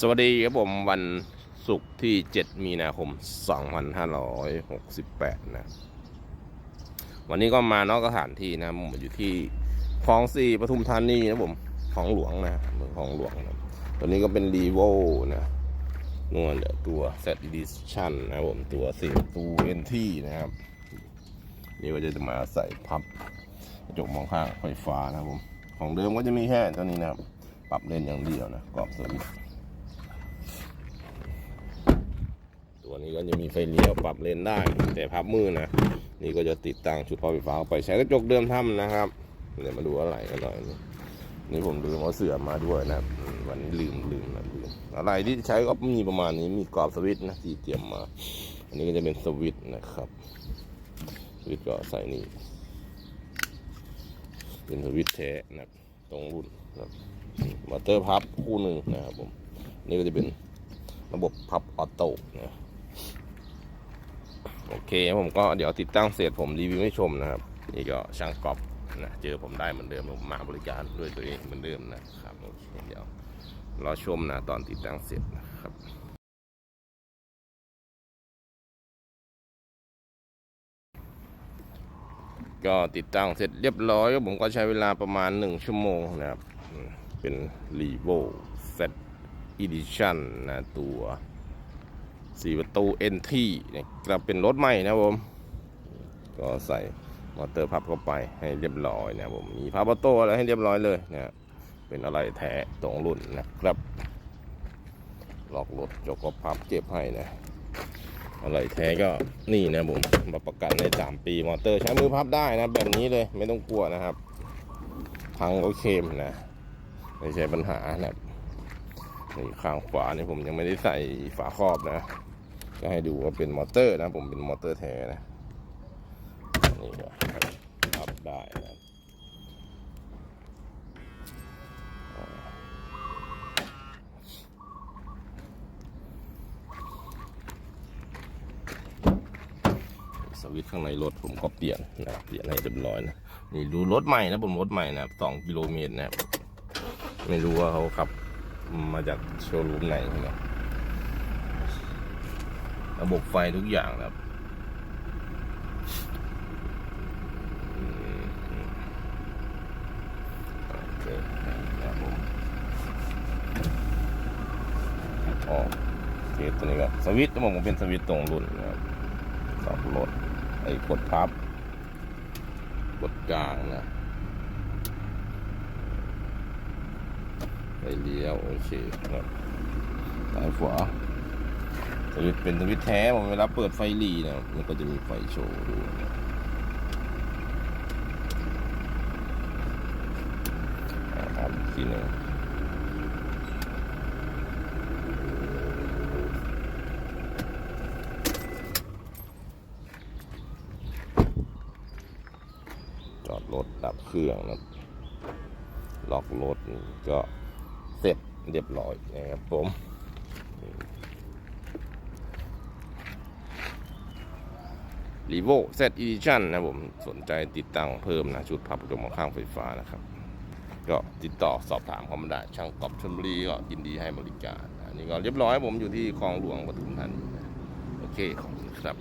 สวัสดีครับผมวันศุกร์ที่ 7 มีนาคม 2568 นะ วันนี้ก็มานอกสถานที่นะผมอยู่ที่คลองสี่ปทุมธานีนะผมของหลวงนะเมืองของหลวงนะตัวนี้ก็เป็นรีโวนะนวลเดี๋ยวตัว Set Edition นะผมตัวสี่ตูเอนที่นะครับ นี่ก็จะมาใส่พับกระจกมองข้างไฟฟ้านะผม ของเดิมก็จะมีแค่ตัวนี้นะครับ ปรับเล่นอย่างเดียวนะกรอบสวิตช์ ตัวนี้ก็จะมีไฟเลี้ยวปรับเลนได้ แต่พับมือนะนี่ก็จะติดตั้งชุดพอไฟฟ้าไปใช้กระจกเดิมทำนะครับเดี๋ยวมาดูอะไรกันหน่อยนี่นี่ผมลืมเอาเสื่อมมาด้วยนะวันนี้ลืมลืมนะลืมอะไรที่ใช้ก็มีประมาณนี้มีกรอบสวิตช์นะที่เตรียมมา อันนี้ก็จะเป็นสวิตช์นะครับสวิตช์ก็ใส่นี่เป็นสวิตช์แท้นะครับตรงรุ่นนะครับมอเตอร์พับคู่หนึ่งนะครับผมนี่ก็จะเป็นระบบพับออโต้นะ โอเคผมก็เดี๋ยวติดตั้งเสร็จผมรีวิวให้ชมนะครับ นี่ก็ช่างกอบนะเจอผมได้เหมือนเดิมผมมาบริการด้วยตัวเองเหมือนเดิมนะครับโอเคเดี๋ยวรอชมนะตอนติดตั้งเสร็จนะครับก็ติดตั้งเสร็จเรียบร้อยผมก็ใช้เวลาประมาณ 1 ชั่วโมงนะครับ เป็น r e v o Set Edition นะตัว สี่ประตู NT นะครับเป็นรถใหม่นะผม ก็ใส่มอเตอร์พับเข้าไปให้เรียบร้อยนะผม มีพับออโต้อะไรให้เรียบร้อยเลยนะเป็นอะไรแท้ตรงรุ่นนะครับล็อกรถจกก็พับเก็บให้นะอะไรแท้ก็นี่นะผมรับประกันในสามปีมอเตอร์ใช้มือพับได้นะแบบนี้เลยไม่ต้องกลัวนะครับพังก็เค็มนะไม่ใช่ปัญหานะนี่ข้างขวานี่ผมยังไม่ได้ใส่ฝาครอบนะ จะให้ดูว่าเป็นมอเตอร์นะผมเป็นมอเตอร์แท้นะนี่ก็พับได้นะสวิตข้างในรถผมก็เปลี่ยนนะเปลี่ยนให้เรียบร้อยนะนี่ดูรถใหม่นะผมรถใหม่นะสองกิโลเมตรนะไม่รู้ว่าเขาขับมาจากโชว์รูมไหนนะ ระบบไฟทุกอย่างนะครับอืมโอเคครับผมโอเคตัวนี้ก็สวิตช์ต้องบอกผมเป็นสวิตช์ตรงรุ่นนะครับสองรถไอ้กดพับกดกลางนะไปเลี้ยวโอเคครับซ้ายขวา สวิตเป็นสวิตแท้ผมเวลาเปิดไฟหลีนะมันก็จะมีไฟโชว์ดูนะครับอีกทีนึงจอดรถดับเครื่องนะล็อกรถก็เสร็จเรียบร้อยนะครับผม รีโวเซตอีดิชั่นนะผมสนใจติดตั้งเพิ่มนะชุดพับกระจกมองข้างไฟฟ้านะครับ ก็ติดต่อสอบถามเขามาได้ช่างกอบชลบุรีก็ยินดีให้บริการอันนี้ก็เรียบร้อยผมอยู่ที่คลองหลวงปทุมธานีโอเคขอบคุณครับ